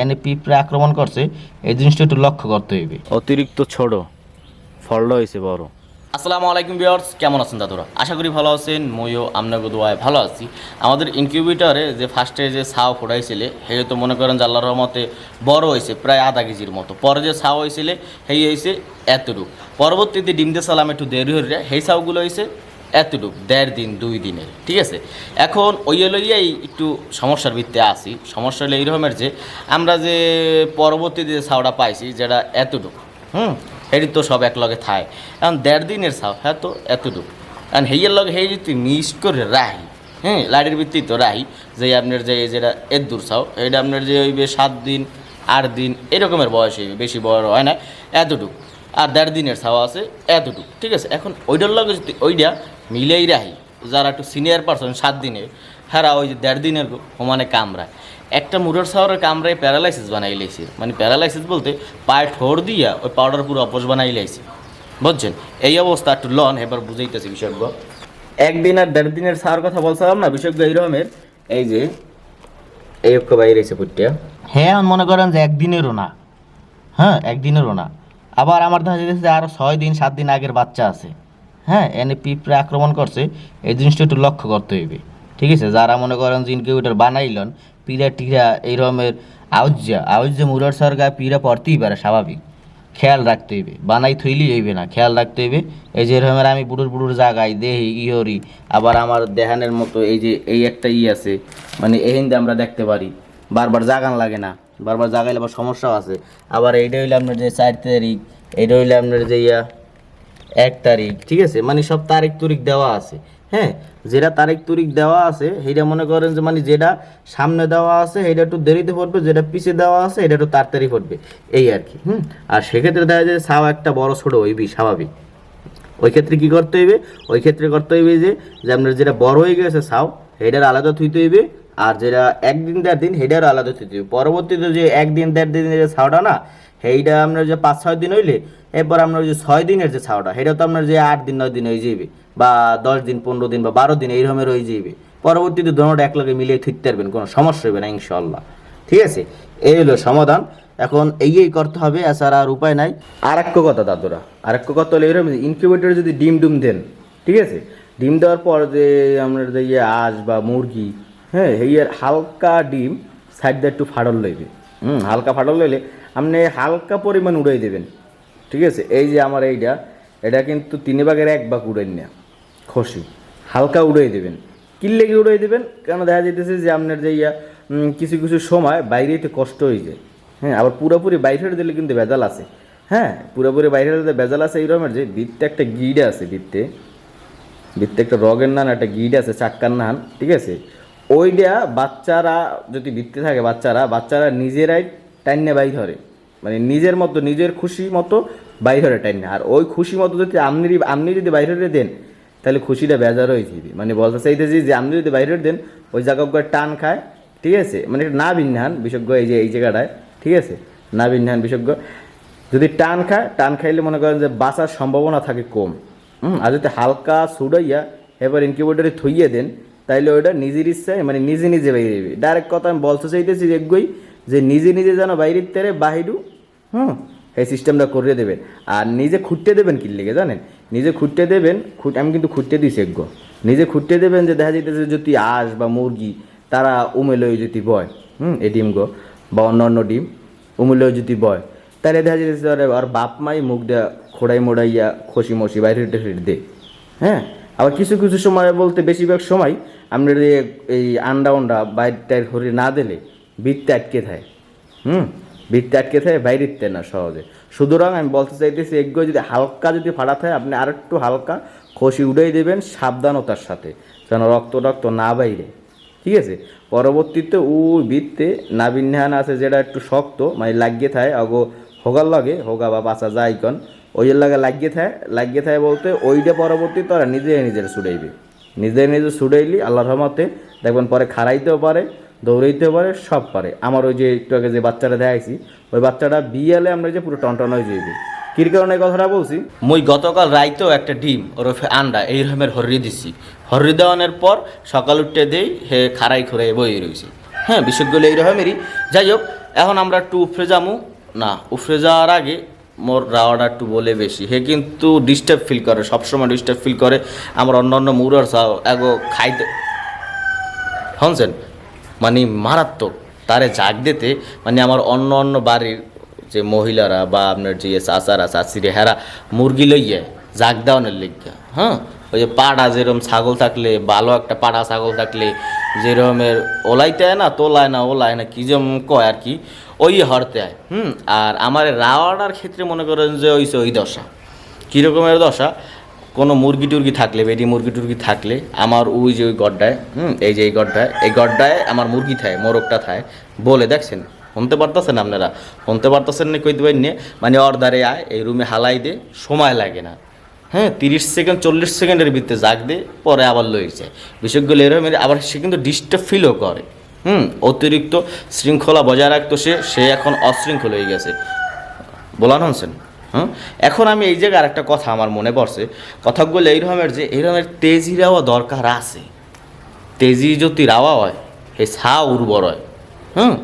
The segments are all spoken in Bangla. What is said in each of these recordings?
এনে পিঁপড়ে আক্রমণ করছে এই জিনিসটা একটু লক্ষ্য করতে হইবে। অতিরিক্ত ছোট ফলটা হয়েছে বড়। আসসালামু আলাইকুম ভিউয়ার্স কেমন আছেন দাদুরা? আশা করি ভালো আছেন মইও আপনাকে দোয়ায় ভালো আছি। আমাদের ইনকিউবেটরে যে ফার্স্টে যে ছাও ফোটাইছিলে সেই তো মনে করেন আল্লাহর রহমতে বড় হয়েছে প্রায় আধা কেজির মতো। পরে যে ছাও হয়েছিলে সেই হয়েছে এতটুক। পরবর্তীতে ডিম দিয়ে সালাম একটু দেরি হয়ে সেই ছাউগুলো হয়েছে এতটুক, দেড় দিন, দুই দিনের ঠিক আছে? এখন ওই লইয়াই একটু সমস্যার ভিত্তিতে আসি সমস্যা হলো এইরকমের যে, আমরা যে পরবর্তীতে যে ছাওটা পাইছি, যেটা এতটুক, হুম? এটি তো সব এক লগে থায়। এখন দেড় দিনের ছাও হ্যাঁ তো, এতটুকু। কারণ হেইয়ের লগে হেই যদি মিস করে রাহি হ্যাঁ লাইটের ভিত্তি তো রাহি, যে আপনার যে যেটা এর দূর ছাও, এটা আপনার যে হইবে সাত দিন, আট দিন, এরকমের বয়স হইবে, বেশি বড় হয় না, এতটুকু। আর দেড় দিনের ছাওয়া আছে, এতটুকু, ঠিক আছে? এখন ওইটার লগে যদি ওইটা মিলেই রাহি। যারা একটু সিনিয়র পারসন সাত দিনের হ্যাঁ ওই যে দেড় দিনের সমানে কামড়ায়। একটা মুরর সাওয়ারের কামড়ায় প্যারালাইসিস বানাই লাইছে মানে প্যারালাইসিস বলতে পায়ে ঠোর দিয়া ওই পাউডার পুরো অপস বানাই লাইছে বুঝছেন? এই অবস্থা একটু লন, এবার বুঝাইতেছি বিশেষজ্ঞ একদিন আর দেড় দিনের সার কথা বলছিলাম না বিশেষজ্ঞ এই রকমের। এই যে, এই অক্ষ বাইরে এসে পুটিয়া হ্যাঁ মনে করেন যে একদিনেরও না। হ্যাঁ একদিনেরও না। আবার আমার দেখা যাচ্ছে আরও ছয় দিন, সাত দিন আগের বাচ্চা আছে। হ্যাঁ এনে পিঁপড়ে আক্রমণ করছে, এই জিনিসটা একটু লক্ষ্য করতে হইবে। ঠিক আছে? যারা মনে করেন যে ইনকিউবেটার বানাইলেন, পিড়া টিরা এই রকমের আউজ্জা আউজ্জা মুরার সার গায়ে পিড়া পড়তেই পারে, স্বাভাবিক। খেয়াল রাখতে হইবে। বানাই থইলি হইবে না, খেয়াল রাখতে হইবে। এই যে এরকমের আমি বুড়ুর বুড়ুর জায়গায় দেহি, ইহরি, আবার আমার দেহানের মতো এই যে, এই একটা ই আছে মানে এই হিন্দে আমরা দেখতে পারি। বারবার জাগান লাগে না, বারবার জাগাইলে আবার সমস্যাও আছে। আবার এইটা হইলে আপনার যে চার এইটা হইলে আপনার যে ইয়া এক তারিখ, ঠিক আছে? মানে সব তারিখ তুরিখ দেওয়া আছে। হ্যাঁ? যেটা তারিখ তুরিখ দেওয়া আছে, সেইটা মনে করেন যে মানে যেটা সামনে দেওয়া আছে সেটা একটু দেরিতে পড়বে, যেটা পিছে দেওয়া আছে এটা একটু তাড়াতাড়ি পড়বে। এই আর কি, হুম? আর সেক্ষেত্রে দেখা যায় ছাও একটা বড় ছোট হইবি, স্বাভাবিক। ওই ক্ষেত্রে কী করতে হইবে? ওই ক্ষেত্রে করতে হইবে যে যে আপনার যেটা বড় হয়ে গেছে ছাও সেটার আলাদা থুইতে হইবে আর যেটা একদিন দেড় দিন সেটার আলাদা হইবে পরবর্তীতে যে একদিন দেড় দিনের যে ছাওটা না, সেইটা আপনার যে পাঁচ ছয় দিন হইলে, এরপর আপনার যে ছয় দিনের যে ছাওটা সেটা তো আপনার যে আট দিন, নয় দিন হয়ে যাবে বা দশ দিন, পনেরো দিন, বা বারো দিন এইরকমের হয়ে যাবে পরবর্তীতে দোনোটা একলগে মিলিয়ে থুইতে পারবেন কোনো সমস্যা হবে না ইনশাল্লাহ ঠিক আছে? এই হলো সমাধান। এখন এই করতে হবে, এছাড়া আর উপায় নাই। আর এক কথা দাদুরা আর এক কথা হলো এরকম ইনকিউবেটরে যদি ডিম ডুম দেন, ঠিক আছে? ডিম দেওয়ার পর যে আমরা যে ইয়ে আঁশ বা মুরগি হ্যাঁ এর হালকা ডিম সাইড দিয়ে একটু ফাটল লইবে। হুম, হালকা ফাটল লইলে আপনি হালকা পরিমাণ উড়াই দেবেন। ঠিক আছে? এই যে আমার এইটা, এটা কিন্তু তিন ভাগের এক ভাগ উড়াই না খসি। হালকা উড়াই দেবেন। কিল্লে কি উড়াই দেবেন? কেন দেখা যাইতেছে যে আপনার যে ইয়া কিছু কিছু সময় বাইরেতে কষ্ট হয়ে যায়। হ্যাঁ আবার পুরোপুরি বাইরে দিলে কিন্তু ভেজাল আছে। হ্যাঁ পুরোপুরি বাইরে দিলে ভেজাল আছে এই রকমের যে বৃত্তে একটা গিড আছে বৃত্তে বৃত্তে একটা রগের নান, একটা গিড আছে, চাক্কার নান। ঠিক আছে? ওইটা বাচ্চারা যদি বৃত্তে থাকে বাচ্চারা বাচ্চারা নিজেরাই টাইনে বাই ধরে। মানে নিজের মতো, নিজের খুশি মতো বাইর হরে টাইনে। আর ওই খুশি মতো যদি আপনি আপনি যদি বাইরে দেন, তাহলে খুশিটা বেজার হয়ে যাবে। মানে বলতে চাইতেছি যে আপনি যদি বাইরে দেন, ওই জায়গা টান খায়, ঠিক আছে? মানে না বিন্যান বিশেষজ্ঞ এই যে, এই জায়গাটায়, ঠিক আছে? না বিন্যান বিশেষজ্ঞ। যদি টান খায়, টান খাইলে মনে করেন যে বাঁচার সম্ভাবনা থাকে কম। হুম? আর যদি হালকা সুডাইয়া এবার ইনকিউবেটরে থইয়ে দেন তাইলে ওইটা নিজের ইচ্ছায় মানে নিজে নিজে বাইরে যাবে। ডাইরেক্ট কথা আমি বলতে চাইতেছি এগোই যে নিজে নিজে যেন বাইরের তেরে বাহিরু, হুম, এই সিস্টেমটা করে দেবেন। আর নিজে খুঁটতে দেবেন কি লেগে, জানেন? নিজে খুঁটতে দেবেন খুঁট আমি কিন্তু খুঁটতে দিছি এগো নিজে খুঁটতে দেবেন যে, দেখা যাইতেছে যদি আঁশ বা মুরগি, তারা উমেলই যদি বয়, হুম এই ডিমগো বা অন্য অন্য ডিম উমেলই যদি বয়। তাহলে দেখা যাইতেছে আরে বাপ মাই মুখ দেয়া খোড়াই মোড়াইয়া খসি মসি বাইরে দে হ্যাঁ? আবার কিছু কিছু সময় বলতে বেশিরভাগ সময় আমরা যদি এই আন্ডা উন্ডা বাইর টাইর করে না দিলে বৃত্তে আটকে থাকে। হুম? বৃত্তে আটকে থাকে বাইরেতে না সহজে। সুতরাং আমি বলতে চাইতেছি এগুলো যদি হালকা যদি ফাটা থাকে, আপনি আর একটু হালকা খসি উড়াই দেবেন সাবধানতার সাথে, যেন রক্ত রক্ত না বাইরে। ঠিক আছে? পরবর্তীতে ওই বৃত্তে নাবিন্যান আছে, যেটা একটু শক্ত মানে লাগিয়ে থাকে, অগো হোগার লাগে, হোগা বা বাঁচা যায় কন, ওই লাগে লাগিয়ে থাকে লাগিয়ে থাকে বলতে ওইটা পরবর্তী তারা নিজে নিজের ছুটাইবে নিজে নিজে ছুটাইলি আল্লাহ রহমতে দেখবেন পরে খাড়াইতেও পারে, দৌড়াইতেও পারে, সব পারে। আমার ওই যে একটু আগে যে বাচ্চাটা দেখাইছি, ওই বাচ্চাটা বিয়ালে আমরা যে পুরো টনটন হয়ে যাইবে। কির কারণে কথাটা বলছি? মুই গতকাল রাইতেও একটা ডিম, ওরফে আন্ডা, এই রকমের হর্রি দিছি। হর্রি দেওয়ানোর পর সকাল উঠতে দেই, হে খারাই খুঁড়াই বই রয়েছে হ্যাঁ বিশেষগুলো এই রকমেরই যাই হোক, এখন আমরা একটু উফরে যামু। না, উফরে যাওয়ার আগে মোর রাওয়াটা একটু বলে বেশি। হে কিন্তু ডিস্টার্ব ফিল করে, সবসময় ডিস্টার্ব ফিল করে। আমার অন্য অন্য মুরার এগো খাইতে শুনছেন? মানে মারাত্মক। তারে জাগ দিতে মানে আমার অন্য অন্য বাড়ির যে মহিলারা বা আপনার যে চাচারা, চাচিরে, হেরা মুরগি লইয়ে জাগ দেওয়ানোর লিগা হ্যাঁ? ওই যে পাড়া যেরকম ছাগল থাকলে, ভালো একটা পাড়া ছাগল থাকলে যেরকমের ওলাইতে না, তোলায় না, ওলায় না, কী যেমন কয় আর কি ওই হরতে হয় হুম। আর আমার রাওয়াটার ক্ষেত্রে মনে করেন যে ওইছে ওই দশা। কীরকমের দশা? কোনো মুরগি টুরগি থাকলে বেডি মুরগি টুরগি থাকলে আমার ওই যে ওই গড্ডায় হুম এই যে এই গড্ডায় এই গড্ডায় আমার মুরগি থায় মোরগটা থায়। বলে দেখছেন? শুনতে পারতেছেন আপনারা? শুনতে পারতেছেন না কইতে পারেন মানে অর্ডারে আয় এই রুমে হালাই দে সময় লাগে না। হ্যাঁ তিরিশ সেকেন্ড চল্লিশ সেকেন্ডের ভিতরে জাগ দে পরে আবার লই যায়। বিষয়গুলো এরকম আবার সে কিন্তু ডিস্টার্ব ফিলও করে। হুম, অতিরিক্ত শৃঙ্খলা বজায় রাখতো সে সে এখন অশৃঙ্খল হয়ে গেছে। বলা ননসেন হ্যাঁ এখন আমি এই জায়গায় আরেকটা কথা আমার মনে পড়ছে। কথাগুলো এইরকমের যে এই এইরকমের তেজি রাওয়া দরকার আছে। তেজি যদি রাওয়া হয়, হে ছাও উর্বর হয়, হুম?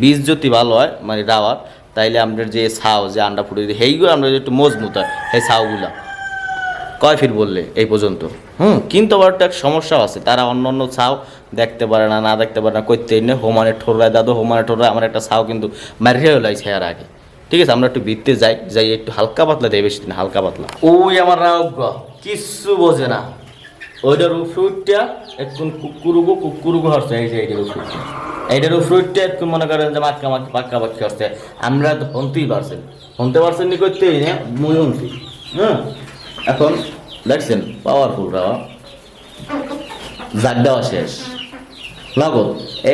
বীজ যদি ভালো হয় মানে রাওয়ার, তাইলে আমাদের যে ছাও যে আন্ডা ফুটে সেইগুলো আমরা একটু মজবুত হয় সেই ছাওগুলা কয় ফিট বললে এই পর্যন্ত? হুম, কিন্তু আবার একটা সমস্যা আছে। তারা অন্য অন্য ছাও দেখতে পারে না না দেখতে পারে না করতেই নেই হোমানে ঠোরায় দাদু হোমানে ঠোরায় আমার একটা ছাও কিন্তু মারিয়ে লাইছে আর আগে। ঠিক আছে, আমরা একটু ভিত্তে যাই যাই একটু হালকা পাতলা দেয় বেশি দিন হালকা পাতলা। ওই আমার রাজ্য কিচ্ছু বোঝে না। ওইটার ফ্রুটটা একটু কুকুরুগু কুকুরুগু হচ্ছে, এই যে এইটার ফ্রুটটা এইটার ফ্রুটটা একটু মনে করেন যে মাক্কা মাক্কি, পাক্কা পাক্কি হচ্ছে। আমরা তো শুনতেই পারছেন শুনতে পারছেন নি করতেই না মুই শুনছি হ্যাঁ এখন দেখছেন পাওয়ারফুল রাওয়া জাগ দেওয়া শেষ। লাগো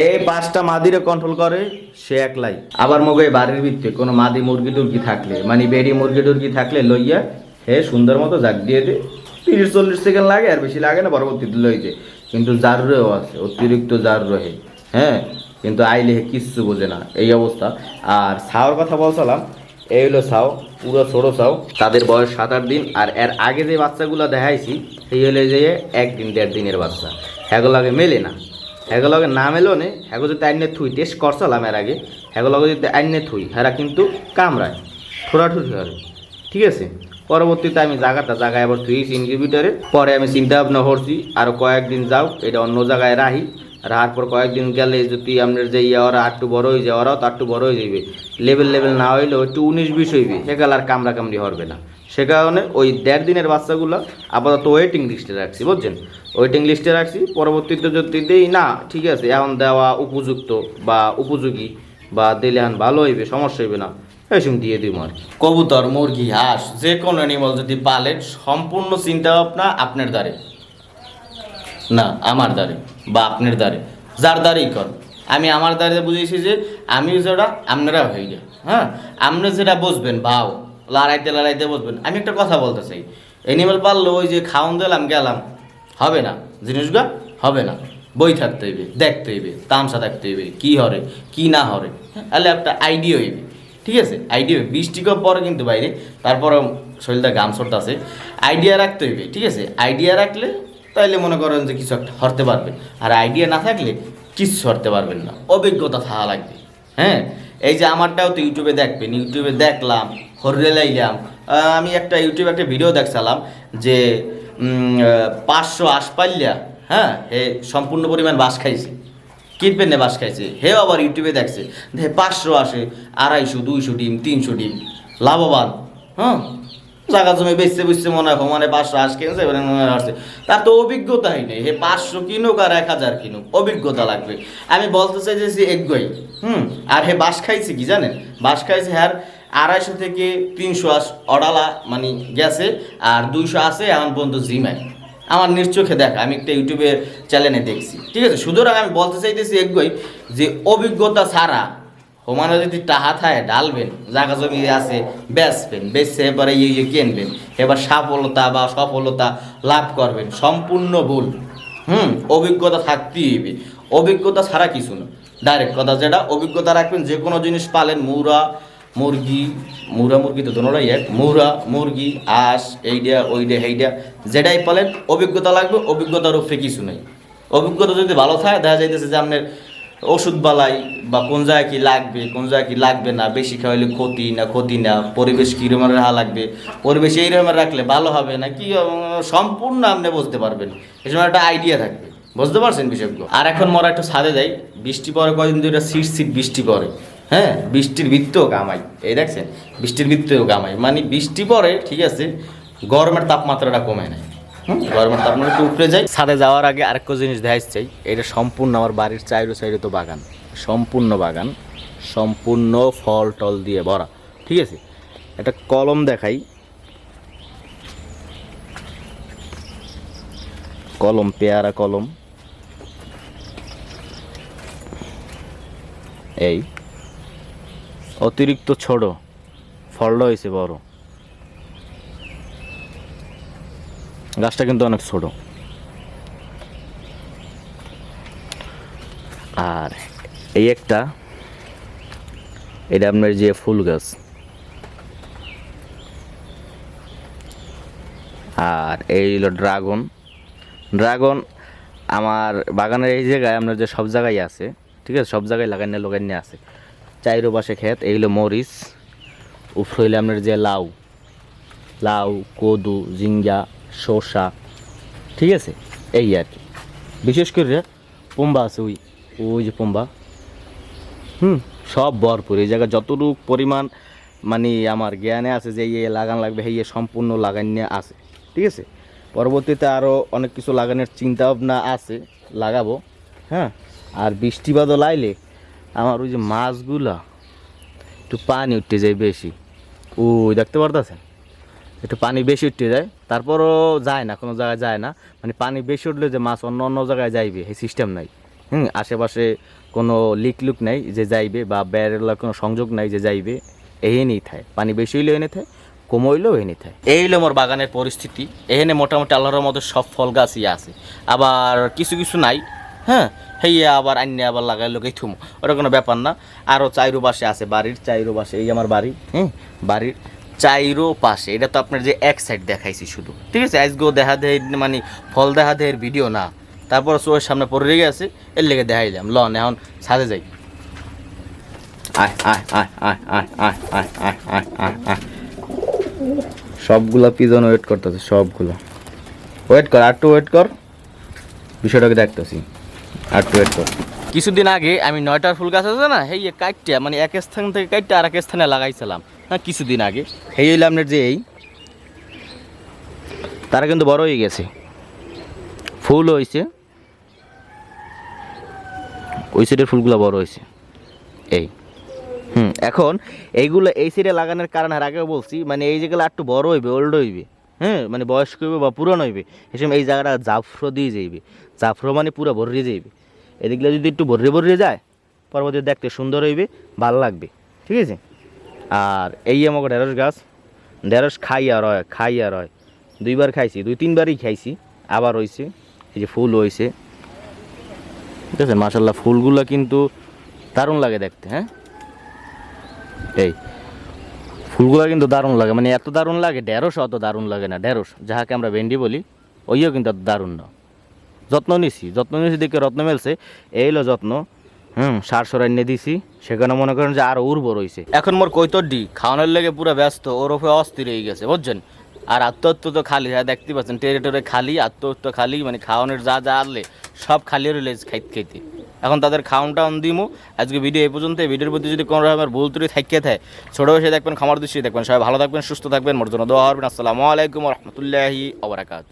এই পাঁচটা মাদিরে কন্ট্রোল করে সে একলাই। আবার মগে বাড়ির ভিতরে কোনো মাদি মুরগি টুরগি থাকলে মানে বেড়ি মুরগি টুরগি থাকলে লইয়া হে সুন্দর মতো জাগ দিয়ে দে। তিরিশ চল্লিশ সেকেন্ড লাগে আর বেশি লাগে না পরবর্তীতে লইতে কিন্তু যার রয়েও আছে অতিরিক্ত যার রহে। হ্যাঁ? কিন্তু আইলে হে কিচ্ছু বোঝে না এই অবস্থা। আর ছাওয়ার কথা বলছিলাম এই হলো ছাও। পুরো ছোটো ছাও তাদের বয়স সাত, আট দিন, আর এর আগে যে বাচ্চাগুলো দেখাইছি, সেই হলে যে একদিন, দেড় দিনের বাচ্চা। সেগুলোকে মেলে না। হেগুলোকে না মেলো নে, হেগো যদি আইনে থুই টেস্ট করছিলাম এর আগে হেগুলোকে যদি আইনে থুই, হেরা কিন্তু কামড়ায় ঠোরাঠুরি করে। ঠিক আছে? পরবর্তীতে আমি জায়গাটা জায়গায় আবার থুইছি ইনকিউবেটারে পরে আমি চিন্তা ভাবনা করছি আরও কয়েকদিন যাও, এটা অন্য জায়গায় রাহি রাহার পর কয়েকদিন গেলে যদি আপনার যে ইয়ে ওরা একটু বড় হয়ে যায়, ওরাও তো একটু বড় হয়ে যাবে লেভেল লেভেল না হইলেও একটু উনিশ, বিশ হইবে। সেকাল আর কামড়া কামড়ি হবে না। সে কারণে ওই দেড় দিনের বাচ্চাগুলো আপাতত ওয়েটিং লিস্টে রাখছি, বুঝছেন? ওয়েটিং লিস্টে রাখছি, পরবর্তীতে যদি দেই, না, ঠিক আছে, এখন দেওয়া উপযুক্ত বা উপযোগী বা দিলে এখন ভালো হইবে, সমস্যা হইবে না। এসব দিয়ে দিব আর কবুতর, মুরগি, হাঁস যে কোনো অ্যানিমাল যদি পালেন, সম্পূর্ণ চিন্তা ভাবনা আপনার দ্বারে। না, আমার দ্বারে। বা আপনার দ্বারে। যার দ্বারেই কর। আমি আমার দ্বারে বুঝেছি যে আমি যেটা আপনারা হয়ে যায় হ্যাঁ? আপনি যেটা বুঝবেন ভাও লড়াইতে লড়াইতে বুঝবেন। আমি একটা কথা বলতে চাই। এনিমেল পারল ওই যে খাওয়ান দিলাম গেলাম হবে না। জিনিসগুলো হবে না। বই থাকতে হইবে দেখতে হইবে তামসা থাকতে হইবে কী হরে কী না হরে হ্যাঁ, তাহলে একটা আইডিয়া হইবে। ঠিক আছে? আইডিয়া বৃষ্টিকে পরে কিন্তু বাইরে তারপরে শরীরটা গাম সরতে আছে আইডিয়া রাখতে হইবে ঠিক আছে? আইডিয়া রাখলে তাইলে মনে করেন যে কিছু একটা হরতে পারবেন। আর আইডিয়া না থাকলে কিছু হরতে পারবেন না। অভিজ্ঞতা থাকা লাগবে। হ্যাঁ? এই যে আমারটাও তো ইউটিউবে দেখবেন। ইউটিউবে দেখলাম, হররে লাইলাম। আমি একটা ইউটিউবে একটা ভিডিও দেখছিলাম যে পাঁচশো আশপাল্লা হ্যাঁ হে সম্পূর্ণ পরিমাণ বাস খাইছে। কিনবেন না বাস খাইছে। হেও আবার ইউটিউবে দেখছে দেখে পাঁচশো আসে, আড়াইশো, দুইশো ডিম, তিনশো ডিম। লাভবান হ্যাঁ? জায়গা জমি বেচতে বেচতে মনে হয় মানে পাঁচশো আশ কিনছে, এবারে মনে আসছে। তার তো অভিজ্ঞতাই নেই হে পাঁচশো কিনুক আর এক হাজার কিনুক, অভিজ্ঞতা লাগবে। আমি বলতে চাই যে সে একগই, হুম? আর হে বাস খাইছে কি জানেন? বাস খাইছে হ্যার আড়াইশো থেকে তিনশো আস অডালা মানে গেছে, আর দুইশো আছে এখন পর্যন্ত জিমায় আমার নিশ্চোখে দেখা, আমি একটা ইউটিউবের চ্যানেলে দেখছি। ঠিক আছে? সুতরাং আমি বলতে চাইতেছি একগই যে অভিজ্ঞতা ছাড়া হোমানো যদি টাহা থায় ডালবেন জায়গা জমি আছে, বেচবেন, বেচে এবারে ইয়ে ইয়ে কিনবেন, এবার সফলতা বা সফলতা লাভ করবেন, সম্পূর্ণ ভুল। হুম, অভিজ্ঞতা থাকতেই হইবে অভিজ্ঞতা ছাড়া কিছু না। ডাইরেক্ট কথা যেটা, অভিজ্ঞতা রাখবেন, যে কোনো জিনিস পালেন, মুরা, মুরগি মুরা, মুরগি তো দোনোটাই এক, মুরা, মুরগি, আঁশ এইটা ওইটা হেইটা যেটাই পালেন, অভিজ্ঞতা লাগবে অভিজ্ঞতার উপরে কিছু নেই। অভিজ্ঞতা যদি ভালো থাকে, দেখা যাইতেছে যে আপনার ওষুধ বালাই বা কোন জায়গায় কি লাগবে, কোন জায়গায় কি লাগবে না, বেশি খাওয়াইলে ক্ষতি না ক্ষতি না, পরিবেশ কীরকমের রাখা লাগবে, পরিবেশ এই রকমের রাখলে ভালো হবে না কি সম্পূর্ণ আপনি বুঝতে পারবেন। এই সময় একটা আইডিয়া থাকবে, বুঝতে পারছেন বিষয়গুলো? আর এখন মোরা একটু ছাদে যাই, বৃষ্টি পরে কয়দিন ধরে সিট সিট বৃষ্টি পড়ে হ্যাঁ? বৃষ্টির বৃত্তেও কামাই, এই দেখছেন? বৃষ্টির বৃত্তেও কামাই মানে বৃষ্টি পরে, ঠিক আছে, গরমের তাপমাত্রাটা কমে নেয় হুম, গরমের তাপমাত্রা একটু উপরে যায় ছাদে যাওয়ার আগে আরেকটা জিনিস দেখাই চাই। এটা সম্পূর্ণ আমার বাড়ির চাইরো চাইরো তো বাগান। সম্পূর্ণ বাগান সম্পূর্ণ ফল টল দিয়ে ভরা। ঠিক আছে? একটা কলম দেখাই। কলম পেয়ারা কলম। এই। অতিরিক্ত ছোট। ফলটা হয়েছে বড়। গাছটা কিন্তু অনেক ছোট। আর এই একটা, এটা আপনার যে ফুল গাছ। আর এই হলো ড্রাগন। ড্রাগন আমার বাগানের এই জায়গায় আপনার যে সব জায়গায় আছে, ঠিক আছে, সব জায়গায় লাগাইনে লাগাইনে আছে। চাইরো পাশে ক্ষেত, এই হলো মরিচ। উফর হইলে আপনার যে লাউ। লাউ, কদু জিঙ্গা শসা, ঠিক আছে? এই আর কি। বিশেষ করে পোম্বা আছে ওই ওই যে পোম্বা। হুম, সব ভরপুর। এই জায়গায় যতটুকু পরিমাণ মানে আমার জ্ঞানে আছে যে ইয়ে লাগান লাগবে, এই সম্পূর্ণ লাগান নিয়ে আছে। ঠিক আছে? পরবর্তীতে আরও অনেক কিছু লাগানোর চিন্তা ভাবনা আছে, লাগাবো। হ্যাঁ? আর বৃষ্টি বাদল আমার ওই যে মাছগুলা একটু পানি উঠতে যায় বেশি। ওই দেখতে পারতেছেন? একটু পানি বেশি উঠতে যায়। তারপরও যায় না, কোনো জায়গায় যায় না। মানে পানি বেশি উঠলে যে মাছ অন্য অন্য জায়গায় যাইবে, এই সিস্টেম নাই। হুম, আশেপাশে কোনো লিক লুক নাই যে যাইবে বা বেড়ের কোনো সংযোগ নাই যে যাইবে এই নিয়ে থাকে পানি বেশি হইলেও এনে থাকে কম হইলেও এনে থাকে এই হলো আমার বাগানের পরিস্থিতি। এখানে মোটামুটি আল্লাহর মধ্যে সব ফল গাছই আছে। আবার কিছু কিছু নাই হ্যাঁ হেয়ে আবার আন্যে আবার লাগাই লোকেই থুম। ওটা কোনো ব্যাপার না। আরও চাইরো পাশে আছে বাড়ির, চাইরো পাশে এই আমার বাড়ি হ্যাঁ বাড়ির। চাইরো পাশে এটা তো আপনার যে এক সাইড দেখাইছি শুধু ঠিক আছে আজকেও দেখা দেয় মানে ফল দেখা দেয়ের ভিডিও না তারপর চোখের সামনে পড়ে গেছে এর লেগে দেখাইলাম লন এখন সাজে যাই আয় আয় আয় আয় আয় আয় সবগুলা পিজন ওয়েট করতেছে সবগুলো ওয়েট কর আর একটু ওয়েট কর বিষয়টাকে দেখতেছি আর একটু ওয়েট কর কিছুদিন আগে আমি নয়টার ফুল গাছ আছে না সেই কাটটা মানে এক স্থান থেকে কাটটা আর এক স্থানে লাগাইছিলাম হ্যাঁ কিছুদিন আগে। এই হইলে আপনার যে এই, তারা কিন্তু বড় হয়ে গেছে। ফুল হয়েছে ওই সাইডের ফুলগুলো বড় হয়েছে এই। হুম, এখন এইগুলো এই সাইডে লাগানোর কারণ আর আগেও বলছি মানে এই যেগুলো একটু বড় হইবে ওল্ড হইবে। হ্যাঁ মানে বয়স্ক হইবে বা পুরানো হইবে। এসব এই জায়গাটা জাফরো দিয়ে যাইবে। জাফরো মানে পুরো ভরিয়ে যাইবে। এদিকগুলো যদি একটু ভরিয়ে ভরিয়ে যায় পরবর্তী দেখতে সুন্দর হইবে, ভালো লাগবে। ঠিক আছে? আর এই আমাকে ঢেঁড়স গাছ, ঢেঁড়স খাই আর হয়, খাই আর হয়। দুইবার খাইছি, দুই তিনবারই খাইছি, আবার হয়েছে এই যে ফুল হয়েছে ঠিক আছে মাসাল্লাহ ফুলগুলো কিন্তু দারুণ লাগে দেখতে হ্যাঁ? এই, ফুলগুলো কিন্তু দারুণ লাগে মানে এত দারুণ লাগে, ঢেঁড়স অত দারুণ লাগে না, ঢেঁড়স, যাহাকে আমরা ভেন্ডি বলি, ওইও কিন্তু দারুণ না। যত্ন নিছি যত্ন নিছি দেখে রত্ন মেলছে, এই হলো যত্ন। হুম, সার সরাইনে দিছি। সেখানে মনে করেন যে আরও উর্বর হয়েছে এখন মোর কৈতরডি খাওয়ানোর লেগে পুরো ব্যস্ত, ওর উপরে অস্থির হয়ে গেছে, বুঝছেন? আর আত্মহত্য তো খালি হ্যাঁ দেখতে পাচ্ছেন, টেরিটরি খালি, আত্মহত্য খালি মানে খাওয়ানোর যা যা আনলে, সব খালি রইলে খাইতে খাইতে। এখন তাদের খাওয়ান টাউন দিমু। আজকে ভিডিও এই পর্যন্ত ভিডিওর প্রতি যদি কোনো রকমের ভুল ত্রুটি থাকিয়ে থাকে, ছোটো বসে দেখবেন, খামার দৃষ্টি দেখবেন, সবাই ভালো থাকবেন, সুস্থ থাকবেন, মোর জন্য দোয়া হবেন আসসালামু আলাইকুম রহমতুল্লাহি আবরাকাত